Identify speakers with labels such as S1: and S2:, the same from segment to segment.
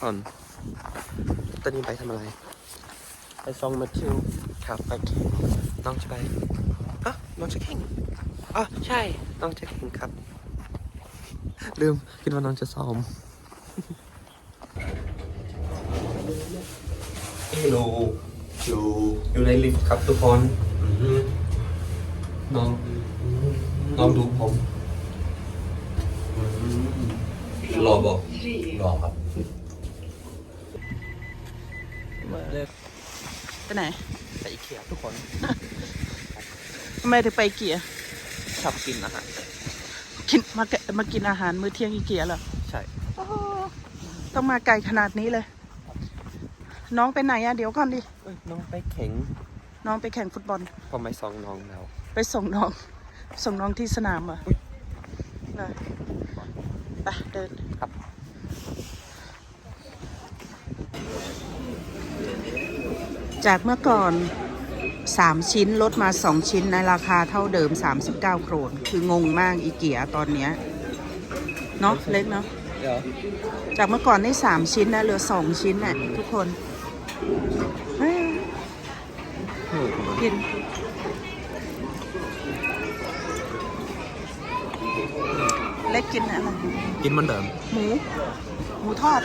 S1: คนตอนนี้ไปทำอะไร
S2: ไปซองแมทธิว
S1: ครับไปแข่งน้องจะไปอะน้องจะแข่งอะใช่ น้องจะแข่งครับ ลืมคิดว่าน้องจะซ้อม
S2: เฮโล
S1: อยู่อยู่ในลิฟต์ครับทุกคนน้องน้องดูผมรอบอก
S2: รอครับ
S1: เลิก
S3: ไปไหน
S1: ไปอีเกียทุกคน
S3: ทำไมถึงไปอีเกีย
S1: ชอบกินอาหาร
S3: กินมาแกะมากินอาหารมื้อเที่ยงอีเกียเหรอ
S1: ใช่
S3: โอ้โหต้องมาไกลขนาดนี้เลย น้องไปไหนอะเดี๋ยวก่อนดิ
S1: เอ้ยน้องไปแข่ง
S3: น้องไปแข่งฟุตบอล
S1: พอไม่ซองน้องแล้ว
S3: ไปส่งน้อง ส่งน้องที่สนามเหรอ
S1: อุ๊ย
S3: เลยไปเดิน
S1: ครับ
S3: จากเมื่อก่อน 3 ชิ้นลดมา 2 ชิ้นในราคาเท่าเดิม 39 โครน คืองงมากอีเกียตอนเนี้ยเนาะเล็กเนาะ
S1: เดี๋ยว
S3: จากเมื่อก่อนได้สามชิ้นนะเหลือสองชิ้นน่ะทุกคนเฮ้ยกิน เล็กกินอะไร
S1: กินเหมือนเดิม
S3: หมู หมูทอด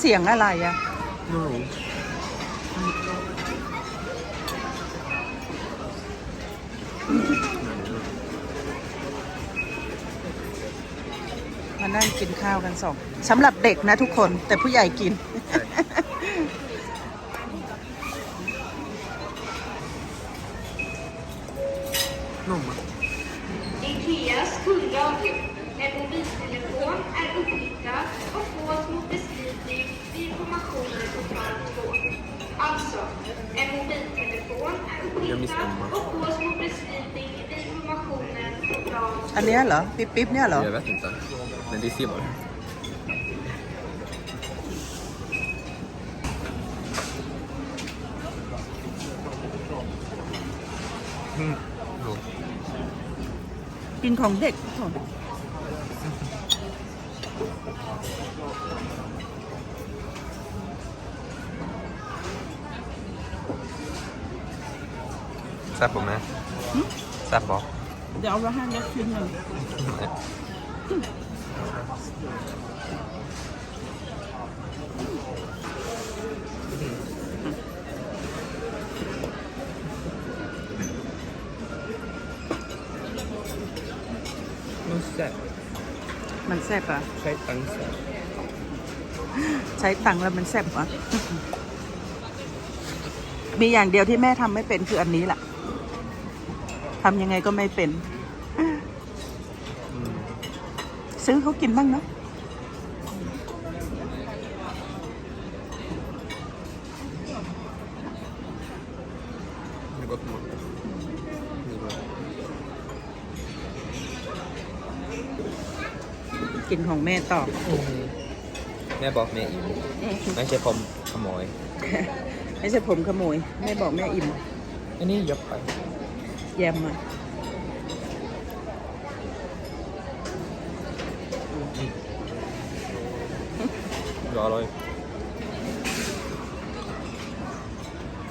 S3: เสียงอะไรอะ
S1: ไม่รู้
S3: มานั่งกินข้าวกันสองสำหรับเด็กนะทุกคนแต่ผู้ใหญ่กิน
S1: มอะ
S4: Ikeas kundradio. En mobiltelefon är upphittad och fås mot beslutning vid informationer på plan 2. Alltså, en mobiltelefon är upphittad och fås mot beslutning vid informationen på plan 2.
S3: อันเนี้ ยเหรอปิ๊บปิ๊บเนี่ยเหรอ
S1: Jag vet inte. Men det ser bara. Mm. Jo.
S3: กินของเด็กทุกคน
S1: แซ่บผมไหมแซ่บบอก
S3: เดี๋ยวเอาละห้าเล็กชิ้นหนึ่ง
S1: มันแซ่บ
S3: มันแซ่บอะ
S1: ใช้ตังค์แซ่บ
S3: ใช้ตังค์แล้วมันแซ่บอะ มีอย่างเดียวที่แม่ทำไม่เป็นคืออันนี้แหละ ทำยังไงก็ไม่เป็น ซื้อเขากินบ้างเนาะ
S1: Det är gott mat. Det är bra.
S3: กินของแม่ต่อ
S1: แม่บอกแม่อิ่มไม่ใช่ผมขโมย
S3: ไม่ใช่ผมขโมย แม่บอกแม่อิ่ม
S1: อันนี้ยกไป
S3: แยมมา
S1: รอเลย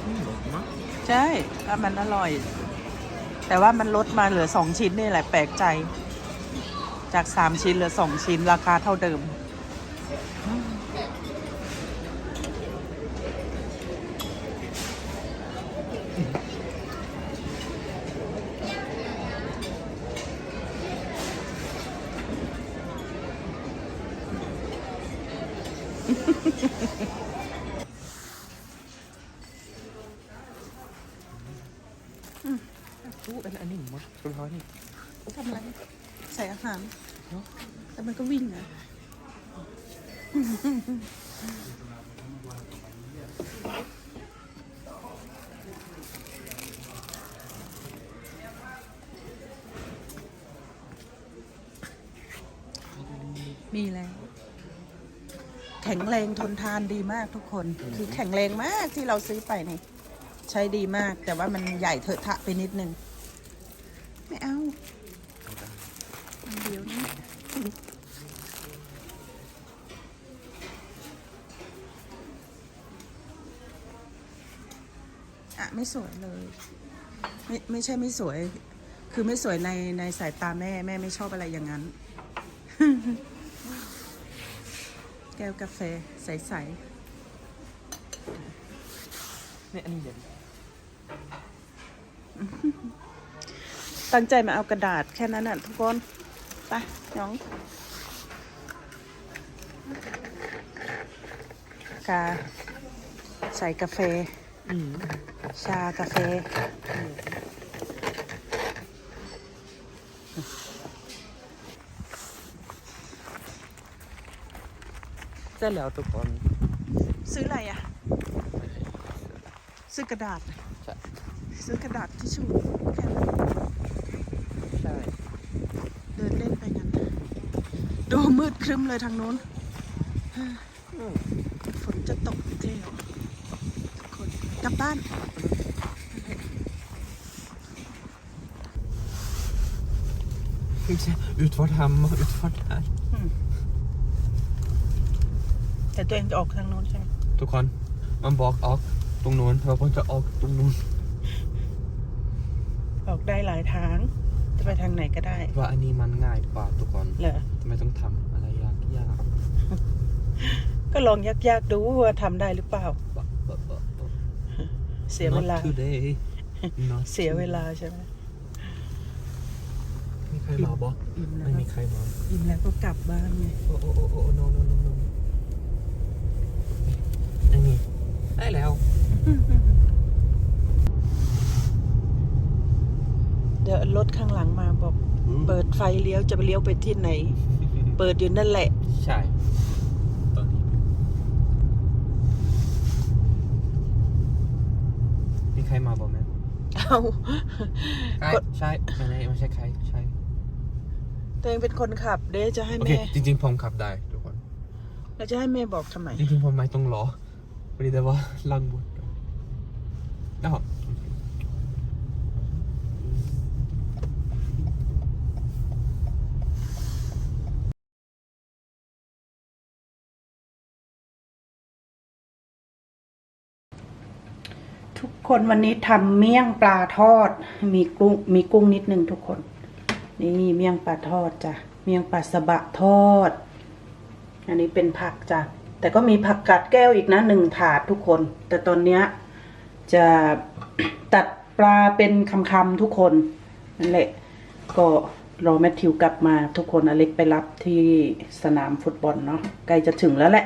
S1: อืมมาก
S3: ใช่ถ้ามันอร่อย แต่ว่ามันลดมาเหลือสองชิ้นนี่แหละแปลกใจ จากสามชิ้นเหลือสองชิ้นราคาเท่าเดิม
S1: อู้อันอันนี้หมดคุณพ่อนี่
S3: ทำอะไร ใส่อาหารแต่มันก็วิ่งนะ มีแล้ว แข็งแรงทนทานดีมากทุกคน คือแข็งแรงมากที่เราซื้อไปนี่ ใช้ดีมาก แต่ว่ามันใหญ่เถอะทะไปนิดนึง ไม่เอาอันเดียวนี่อะไม่สวยเลย ไม่ไม่ใช่ไม่สวย คือไม่สวยในในสายตาแม่ แม่ไม่ชอบอะไรอย่างนั้น แก้วกาแฟใส
S1: เนี่ยอันนี้เย็น
S3: ๆตั้งใจมาเอากระดาษแค่นั้นน่ะทุกคน ไปน้องกาใส่กาแฟ
S1: อืม
S3: ชากาแฟ
S1: เสร็จแล้วทุกคน
S3: ซื้ออะไรอะ ซื้อกระดาษ
S1: ใช่
S3: ซื้อกระดาษทิชชู่แค่นั้น
S1: ใช่
S3: เดินเล่นไปกันดูมืดครึ้มเลยทางโน้น
S1: อืม
S3: ฝนจะตกอีกแล้วทุกคนกลับบ้าน
S1: Ska vi se, utfart hemma, utfart här.
S3: แต่ตัวเองจะออกทางโน้นใช่ไหม
S1: ทุกคนมันบอกออกตรงนู้นเราควรจะออกตรงนู้น
S3: ออกได้หลายทาง จะไปทางไหนก็ได้
S1: ว่าอันนี้มันง่ายกว่าทุกคน
S3: เหรอ
S1: ทำไมต้องทำอะไรยากยาก
S3: ก็ลองยากๆดูว่าทำได้หรือเปล่า
S1: บะบะบะบะ
S3: เสียเวลา
S1: Not today Not
S3: เสียเวลาใช่ไหม
S1: มีใครมาบอก
S3: อิ่มแล้ว
S1: ไม่มีใครมา
S3: อิ่มแล้วก็กลับบ้านไง
S1: โอ้โอ้โอ้โอ้ no no no no อันนี้ได้แล้ว
S3: เดี๋ยวรถข้างหลังมาบอกเปิดไฟเลี้ยวจะไปเลี้ยวไปที่ไหน เปิดอยู่นั่นแหละ
S1: ใช่ ตอนนี้ มีใครมาบอกไหม
S3: เอา
S1: ใช่ใช่ไม่ใช่ไม่ใช่ใคร ใช่
S3: ตัวเองเป็นคนขับ เดี๋ยวจะให้
S1: โอเค
S3: แม่
S1: จริง ๆ ผมขับได้ทุกคน
S3: เราจะให้แม่บอกทำไม
S1: จริงๆ ผมไม่ต้องรอ พอดีแต่ว่าลังบดแล้ว
S3: ทุกคนวันนี้ทำเมี่ยงปลาทอด มีกุ้งมีกุ้งนิดนึงทุกคน นี่เมี่ยงปลาทอดจ้ะ เมี่ยงปลาสะบะทอด อันนี้เป็นผักจ้ะ แต่ก็มีผักกาดแก้วอีกนะหนึ่งถาดทุกคน แต่ตอนเนี้ยจะตัดปลาเป็นคำๆทุกคนนั่นแหละก็รอแมทธิวกลับมาทุกคนอเล็กไปรับที่สนามฟุตบอลเนาะใกล้จะถึงแล้วแหละ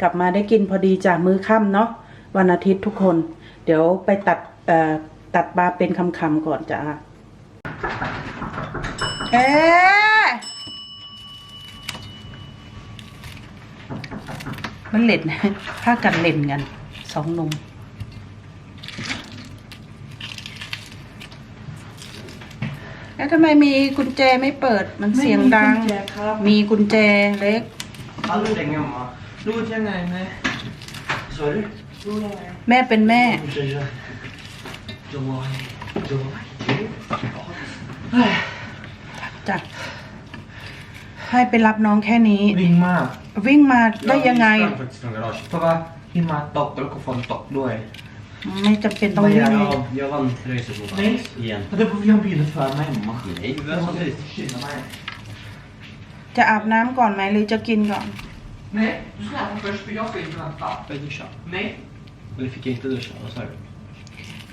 S3: กลับมาได้กินพอดีจากมื้อค่ำเนาะวันอาทิตย์ทุกคน เดี๋ยวไปตัดเอ่อตัดปลาเป็นคำๆก่อนจ้าเอ๊ะ มันเล่นพากันเล่นกันสองหนุ่มแล้วทำไมมีกุญแจไม่เปิดมันเสียงดังมีกุญแจเล็ก
S5: Aldrig länge mamma.
S1: รู้ยังไงไหม
S5: Sa du?
S3: แม่เป็นแม่
S5: Tjejer. Joy. Joy.
S3: จัด ให้ไปรับน้องแค่นี้
S5: Ring ma.
S3: วิ่งมาได้ยังไง
S5: Jag faktiskt från garaget. Pappa, himma dock, och få en dock då är
S3: ไม่จำเป็นต้องวิ่ง
S5: Jag vann racerboken igen. Det får vi ha en bil för mig mamma. Nej, vi måste skynda mig.
S3: จะอาบน้ำก่อนไหมหรือจะกินก่อน
S5: Nej, du ska äta först för jag ska inte vänta. Får jag duscha? Nej. Eller fick jag inte duscha? Vad sa du?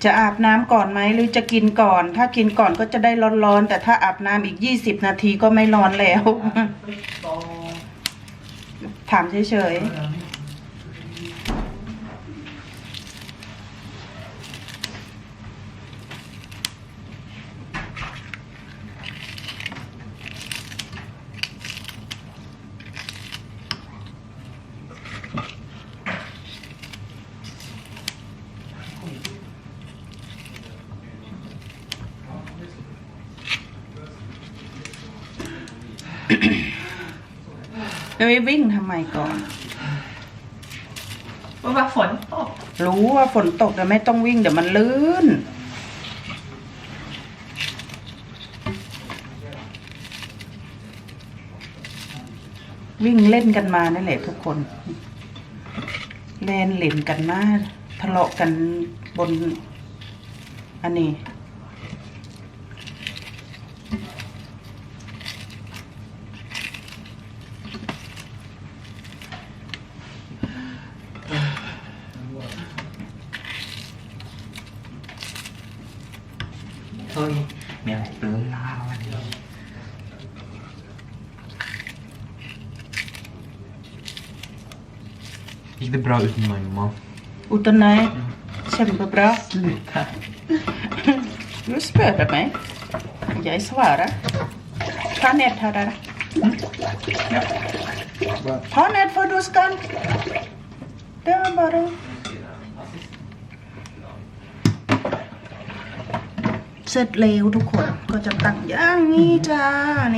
S3: จะอาบน้ำก่อนไหมหรือจะกินก่อน ถ้ากินก่อนก็จะได้ร้อนๆแต่ถ้าอาบน้ำอีกยี่สิบนาทีก็ไม่ร้อนแล้ว ถามเฉยๆ จะไปวิ่งทำไมก่อน
S5: เพ
S3: ราะว่าฝนตก รู้ว่าฝนตกแต่ไม่ต้องวิ่งเดี๋ยวมันลื่น วิ่งเล่นกันมานั่นแหละทุกคน เล่นเล่นกันมาทะเลาะกันบน อันนี้
S6: det bra utan mig mamma?
S3: Utan nej, kämpebra. Sluta. Du spöade mig. Jag svarar. Ta ned här där. Ta ned för du ska. Det var bara. เสร็จเร็วทุกคนก็จะตักอย่างนี้จ้า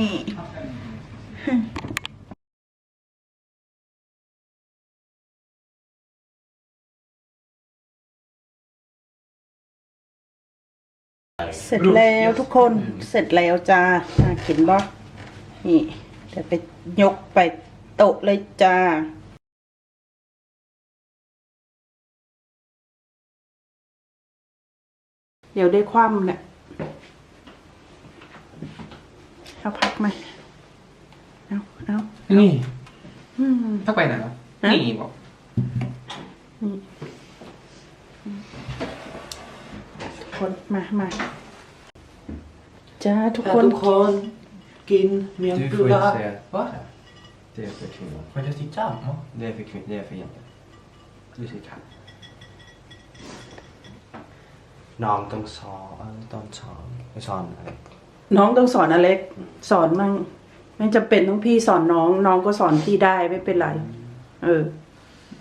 S3: นี่ เสร็จแล้วทุกคนเสร็จแล้วจ้าน่ากินบ่นี่เดี๋ยวไปยกไปโต๊ะเลยจ้าเดี๋ยวได้คว่ำเนี่ยเอาพักไหมเอาเอา
S6: นี่
S3: อืม
S6: ถ้าไปไหนวะ
S3: ฮะ
S6: นี่บอก
S3: ทุกคนมามา จ้าทุก
S1: ทุ
S3: คน
S1: กคนกินเมียง
S5: Du
S1: ป
S5: får
S1: ลา
S5: inte säga
S6: Va?
S5: det är för kvinnor.
S6: Men jag tyckte samma.
S5: Det är för kvinnor, det är för jenter. Du säger katt. น้องต้องสอนต้องสอนไม่สอนอะไร
S3: น้องต้องสอนอเล็ก สอนมั่งไม่จำเป็นต้องพี่สอนน้อง น้องก็สอนพี่ได้ไม่เป็นไร เออ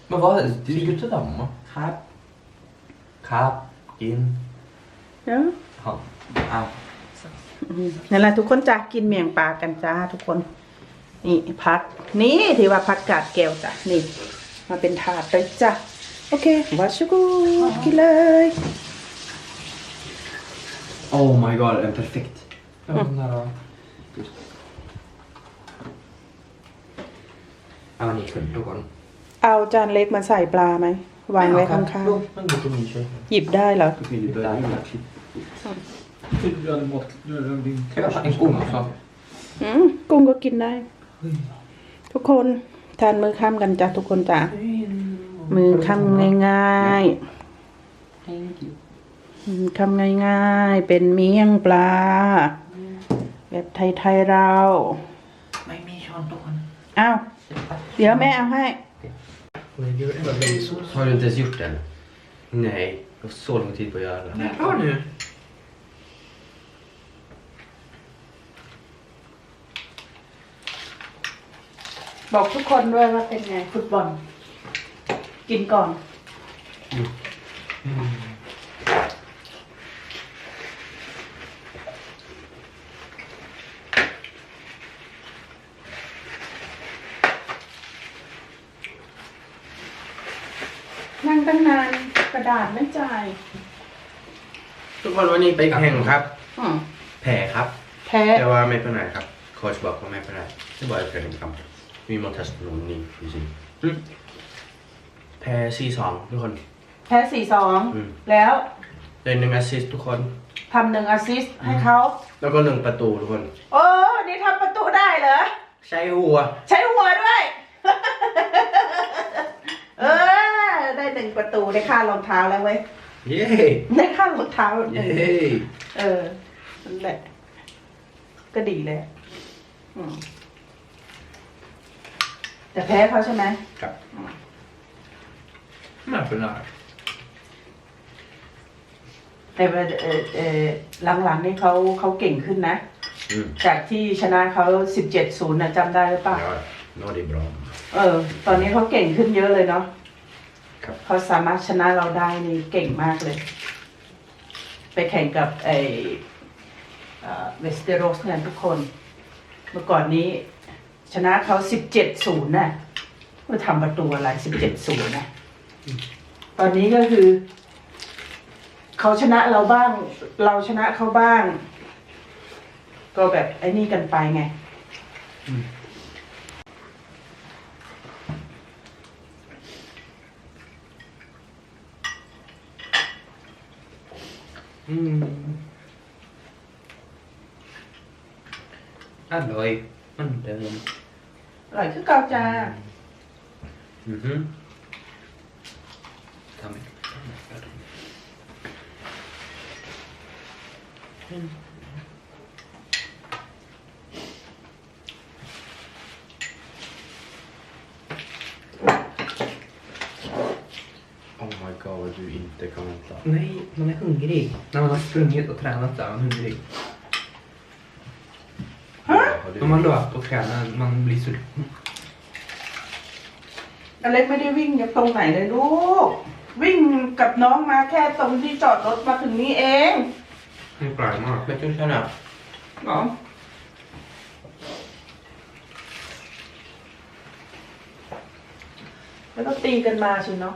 S6: Men vad, det ligger inte samma.
S5: ครับครับกิน
S3: เนาะ
S5: หอมอ้าว
S3: อืม นั่นแหละทุกคนจ้ากินเมียงปลากันจ้าทุกคน นี่พัก นี่ถือว่าพักกาดแก้วจ้ะนี่ มาเป็นถาดเลยจ้ะโอเควาชูกูกินเลย
S5: Oh my god, en perfekt.
S6: Ja, den där, ja.
S5: เอาอันนี้ขึ้นทุกคน
S3: เอาจานเล็กมาใส่ปลาไหมวางไว้ข้าง
S6: Jo, men gå på min tjej.
S3: ๆหยิบได้เหรอ
S5: Du vill ju börja med att
S1: Du hade mått, du hade din
S6: Kan jag ha en sko också?
S3: อืมกุ้งก็กินได้ ทุกคนทานมือข้ามกันจ้ะทุกคนจ้ะมือข้ามง่ายๆ
S6: Thank you.
S3: อืมทำง่ายๆ เป็นเมี่ยงปลา แบบไทยๆเรา
S6: ไม่มีช้อนทุกคน
S3: อ้าวเดี๋ยวแม่เอาให้
S5: Har du inte ens gjort den? Nej, jag har så lång tid på att göra det.
S6: Nej, klar nu.
S3: บอกทุกคนด้วยว่าเป็นไงฟุตบอล กินก่อน นั่งตั้งนานกระดาษไม่จ่าย
S5: ทุกคนวันนี้ไปแข่งครับ
S3: อืม
S5: แพ้ครับ
S3: แพ้
S5: แต่ว่าไม่เป็นไรครับ โค้ชบอกว่าไม่เป็นไรที่บอกให้เพลงครับ มีมอเตอร์สนุนนี่จริงๆแพ้ซีสองทุกคน
S3: แพ้สี่สอง
S5: อืม
S3: แล้ว
S5: ได้หนึ่งแอสซิสต์ทุกคน
S3: ทำหนึ่งอาซิสต์ให้เขา
S5: แล้วก็หนึ่งประตูทุกคน
S3: โอ้นี่ทำประตูได้เหรอ
S5: ใช้หัว
S3: ใช้หัวด้วย เออ ได้หนึ่งประตูได้ค่ารองเท้าแล้วเว้ย
S5: เย้
S3: ได้ค่ารองเท้าหนึ่ง
S5: เย้
S3: เออนั่นแหละ ก็ดีเลยอืม แต่แพ้เขาใช่ไหม
S5: ครับ
S6: Nej, för nära.
S3: แต่ว่าเออเออหลังๆนี่เขาเขาเก่งขึ้นนะ
S5: อืม
S3: จากที่ชนะเขาสิบเจ็ดศูนย์นะจำได้หรือเปล่า
S5: Ja, nå det är bra.
S3: เออ ตอนนี้เขาเก่งขึ้นเยอะเลยเนาะ
S5: ครับ
S3: เขาสามารถชนะเราได้นี่เก่งมากเลย ไปแข่งกับไอเวสเตโรสเนี่ยทุกคน เมื่อก่อนนี้ ชนะเขาสิบเจ็ดศูนย์น่ะว่าทำประตูอะไรสิบเจ็ดศูนย์น่ะตอนนี้ก็คือเขาชนะเราบ้าง เราชนะเขาบ้าง ก็แบบไอ้นี่กันไปไง
S5: อืมอร่
S3: อยมันเดิม ร่อยคือเกาจ้า
S5: Mhm. Ta med. Oh my god vad du inte kan vänta.
S1: Nej, man är hungrig. När man har sprungit och tränat så är man hungrig.
S5: Har du-
S1: Om man löper och tränar, man blir så...
S3: อเล็กไม่ได้วิ่งจากตรงไหนเลยลูก วิ่งกับน้องมาแค่ตรงที่จอดรถมาถึงนี้เอง
S1: Det är bra mat.
S5: Men du känner.
S3: เหรอ แล้วก็ตีกันมาสิเนาะ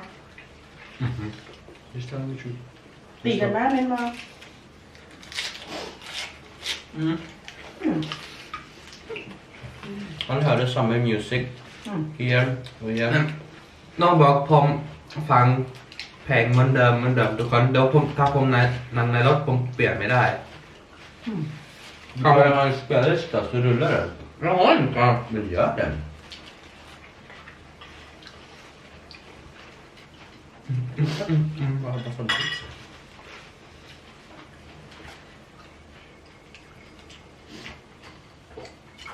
S5: Just det, vi
S3: ตีกันมาเป็นมา
S5: Mm.
S3: อืม
S5: Man hörde samma music
S3: อืม
S5: igen och igen.
S1: น้องบอกผมฟังเพลงเหมือนเดิมเหมือนเดิมทุกคนเดี๋ยวผมถ้าผมในนั่งในรถผมเปลี่ยนไม่ได้
S5: Ja, men man spelar lista så rullar den.
S1: Jag har inte.
S5: Men gör den.
S1: Mm, bara bara för det.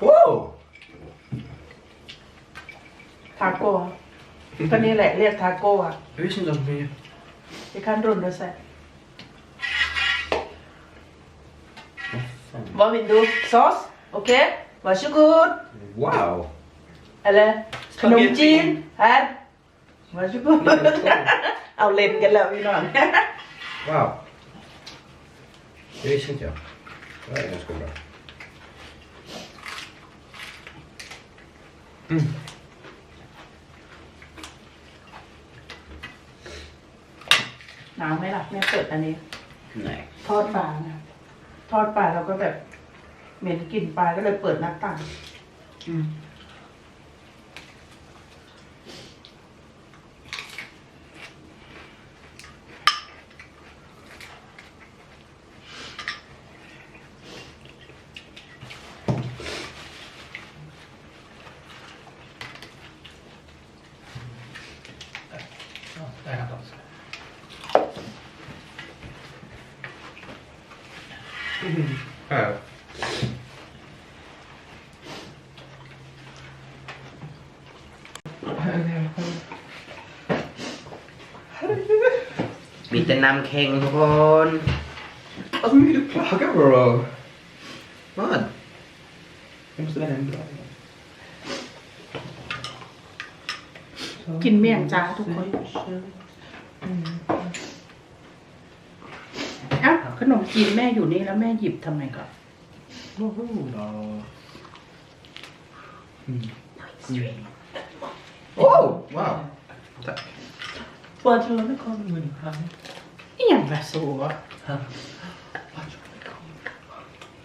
S5: ว้าว
S3: ทาโก้ก็นี่แหละเรียกทาโก้อะ
S5: Jag visste inte att vi...
S3: Vi kan runda sig. Vad vill du? Sås? Okej? Varsågod.
S5: Wow!
S3: Eller
S1: Spaghetti.
S3: Nordjin. Här. Varsågod. เอาเล่นกันแล้วพี่น้อง
S5: Wow! Det visste inte jag. Det här är ganska bra.
S1: Mm.
S3: หนาวไหมล่ะแม่เปิดอันนี้
S5: Nej.
S3: ทอดปลานะทอดปลาเราก็แบบเหม็นกลิ่นปลาก็เลยเปิดหน้าต่าง
S1: Mm. Ja, där är han också. Mm. Här.
S5: มีแต่น้ำแข็งทุกคน
S1: Alltså, hur mycket du klagar bro?
S5: Vad?
S1: Jag måste välja en bra.
S3: กินเมี่ยงจ้าทุกคน เอ้าขนมจีนแม่อยู่นี่แล้วแม่หยิบทำไมก่อน
S5: Wow! Wow! Tack.
S3: เปิดเลยไม่คนอีหยังแบบสูวะ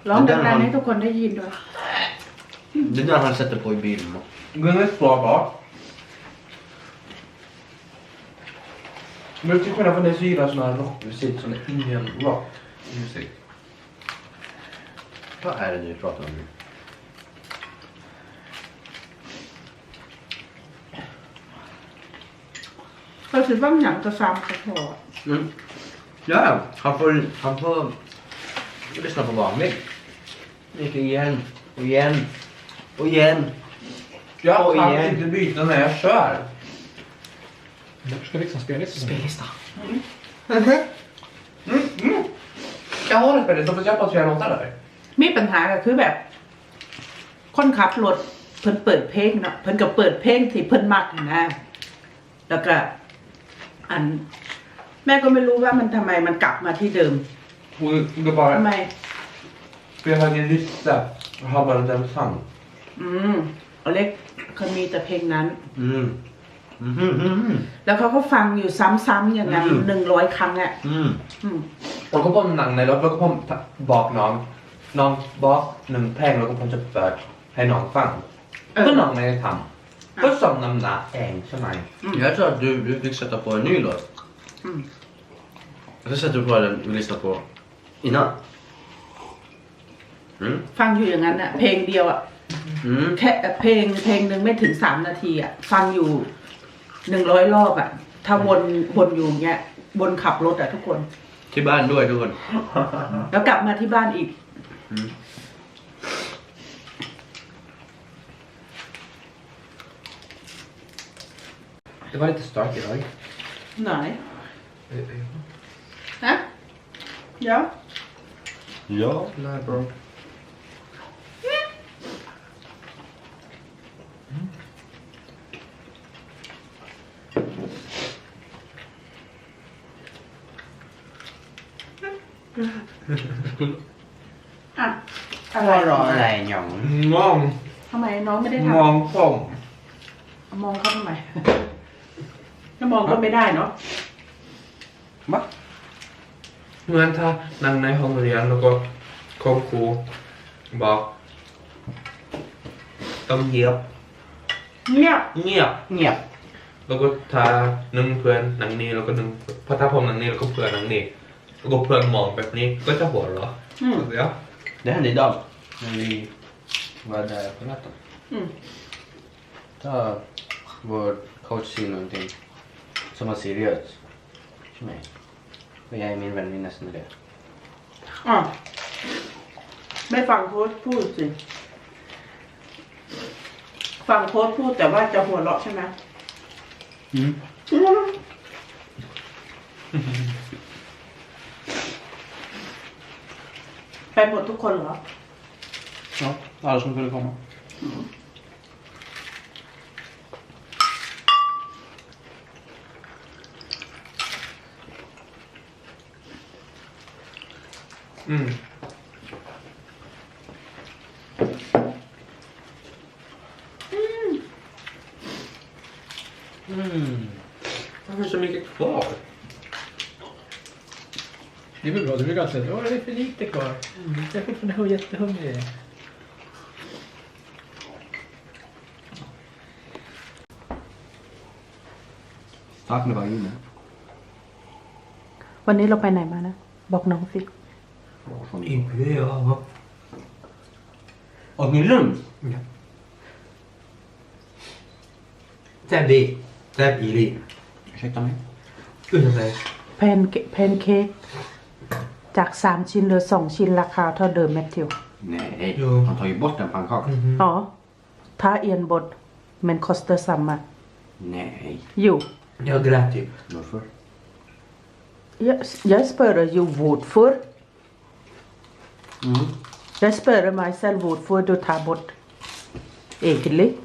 S3: ร้องดังๆให้ทุกคนได้ยินด้วย
S5: Det är där han sätter på i bilen.
S1: Den är bra bra. Men till skillnad från dig så gillar jag sån här rockmusik, sån här indian rock musik.
S5: Vad är det du pratar om nu?
S3: För att vara hemma och fram på på.
S5: Mm. Ja, han får, han får lyssna på vanlig. Gick igen och igen och igen.
S1: Jag
S5: Oj,
S1: kan
S5: igen.
S1: inte byta när jag kör.
S7: Du ska liksom spellista.
S5: Spellista.
S1: Jag har en spellista fast jag har bara tre låtar där.
S3: มีปัญหาก็คือแบบ คนขับรถเพิ่นเปิดเพลงเนาะเพิ่นก็เปิดเพลงที่เพิ่นมักนะแล้วก็ อัน แม่ก็ไม่รู้ว่ามันทำไมมันกลับมาที่เดิม
S1: Och det
S3: ทำ
S1: bara,
S3: ไม
S1: för jag har ingen lista. Jag har bara den sang.
S3: อืมอเล็กเขามีแต่เพลงนั้น
S5: Mm. Mhm, mhm.
S3: แล้วเขาก็ฟังอยู่ซ้ำๆอย่างนั้น
S5: อืม
S3: หนึ่งร้อยครั้งอะ
S5: Mm.
S3: อืม
S1: Och då kom nang när jag kom bak någon. Någon bak någon peng och kom typ för ให้น้องฟัง
S3: เออ
S1: ก็น้องไม่ได้ทำ ก็ส่งนำหนาเองใช่ไหม
S5: Jag tror att du, du fick sätta på en ny låt.
S3: Mm.
S5: Och så sätter du på den vi lyssnar på Innan? Mm.
S3: ฟังอยู่อย่างนั้นอะเพลงเดียวอะ
S5: Mm.
S3: แค่เพลงเพลงหนึ่งไม่ถึงสามนาทีอะฟังอยู่หนึ่งร้อยรอบอะถ้าวนวนอยู่อย่างเงี้ยบนขับรถอะทุกคน
S5: Till barn då är du
S3: แล้วกลับมาที่บ้านอีก
S1: Det var lite starkt idag.
S3: ไหนนะเดี๋ยว
S5: Ja.
S1: Nej, bro.
S3: Mm. อะอะไร
S5: Nej, ja.
S1: Ngon.
S3: ทำไมน้องไม่ได้ท
S1: Ngon pom. ำ
S3: มองเขาทำไมถ้า มองก็ไม่ได้เนาะ
S5: Va?
S1: เหมือนถ้านั่งในห้องเรียนแล้วก็คุณครูบอก ต้องเยียบ
S3: เงียบ
S1: เงียบ
S5: Njep.
S1: แล้วก็ถ้านึ่งเพื่อนหนังนี้แล้วก็นึ่งเพราะถ้าผมหนังนี้แล้วก็เพื่อนหนังนี้แล้วก็เพื่อนมองแบบนี้ก็จะหัวเราะ
S3: อืม
S1: ja.
S5: Det hände idag. När vi var där på natten.
S3: อืม
S5: Då vår coach säger någonting som var seriöst för mig. Och jag är min väninna som är det.
S3: อะไม่ฟังโค้ชพูดสิ ฟังโค้ชพูดแต่ว่าจะหัวเราะใช่ไหม
S5: Mm.
S3: ไปหมดทุกคนเหรอ
S5: Ja, alla som kunde komma.
S1: Mm.
S5: Mm.
S1: Varför är det så mycket kvar?
S7: Det är väl bra, du brukar alltid säga att det är för lite kvar. Jag är fortfarande jättehungrig.
S5: Starten var inne.
S3: วันนี้เราไปไหนมานะ บอกน้องสิ
S1: Inte det jag va?
S5: Och min rum.
S1: Tävling. Tävling.
S5: Ursäkta mig.
S1: Unna mig.
S3: แพนเกแพนเค้กจากสามชิ้นเหลือสองชิ้นราคาเท่าเดิมแมทธิว
S5: Nej,
S1: Jo.
S5: han tar ju bort en pannkaka.
S3: อ๋อ ถ้าเอียนบดมันคอสเตอร์ซัมมา
S5: Nej.
S3: อยู่
S1: Jag grät ju.
S5: Varför?
S3: Jeg, jeg spørger jo hvorfor.
S5: Mm.
S3: Jeg spørger meg selv hvorfor du tar bort. Egentlig.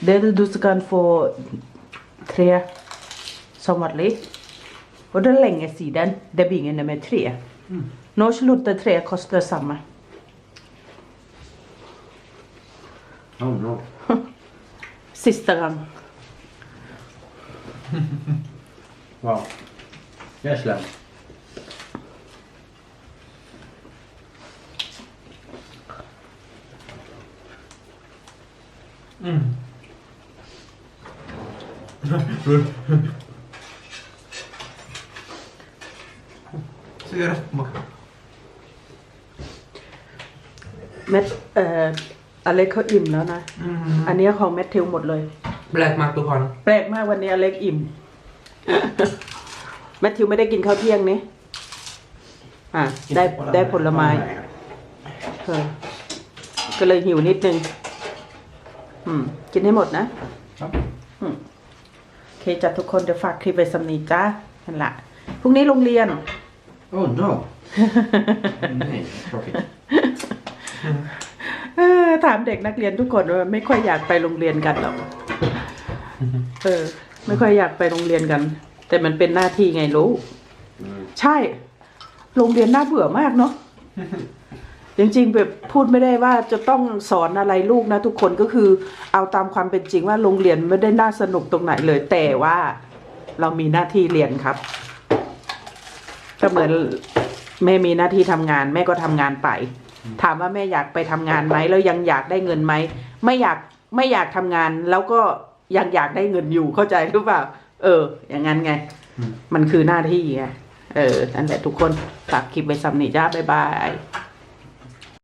S3: Det du skal få tre som vanlig. Og det er lenge siden det begynner med tre. Nå slutter tre koster samme.
S5: Oh no.
S3: Siste gang.
S5: Wow. Jag är slem.
S1: Mm. Cigarettsmak.
S3: แมทเอ่ออเล็กเขาอิ่มแล้วนะ อันนี้ของแมทธิวหมดเลย
S1: แปลกมากทุกคน
S3: แปลกมากวันนี้อเล็กอิ่ม แมทธิวไม่ได้กินข้าวเที่ยงนี่อะได้ได้ผลไม้เออก็เลยหิวนิดนึง อืม กินให้หมดนะ
S5: ครับ
S3: อืมโอเคจัดทุกคนเดี๋ยวฝากคลิปไปสำนีจ้านั่นละพรุ่งนี้โรงเรียน
S5: Oh no. Nej, tråkigt.
S3: เออถามเด็กนักเรียนทุกคนว่าไม่ค่อยอยากไปโรงเรียนกันหรอก เออ ไม่ค่อยอยากไปโรงเรียนกัน แต่มันเป็นหน้าที่ไงรู้
S5: Mm.
S3: ใช่ โรงเรียนน่าเบื่อมากเนาะ จริงๆแบบพูดไม่ได้ว่าจะต้องสอนอะไรลูกนะทุกคนก็คือเอาตามความเป็นจริงว่าโรงเรียนไม่ได้น่าสนุกตรงไหนเลย แต่ว่าเรามีหน้าที่เรียนครับ ก็เหมือนแม่มีหน้าที่ทำงาน แม่ก็ทำงานไป ถามว่าแม่อยากไปทำงานไหมแล้วยังอยากได้เงินไหมไม่อยากไม่อยากทำงาน แล้วก็ยังอยากได้เงินอยู่เข้าใจหรือเปล่า เออ อย่างนั้นไง มันคือหน้าที่ไงเออนั่นแหละทุกคนฝากคลิปไปสำนีจ้าบ๊ายบาย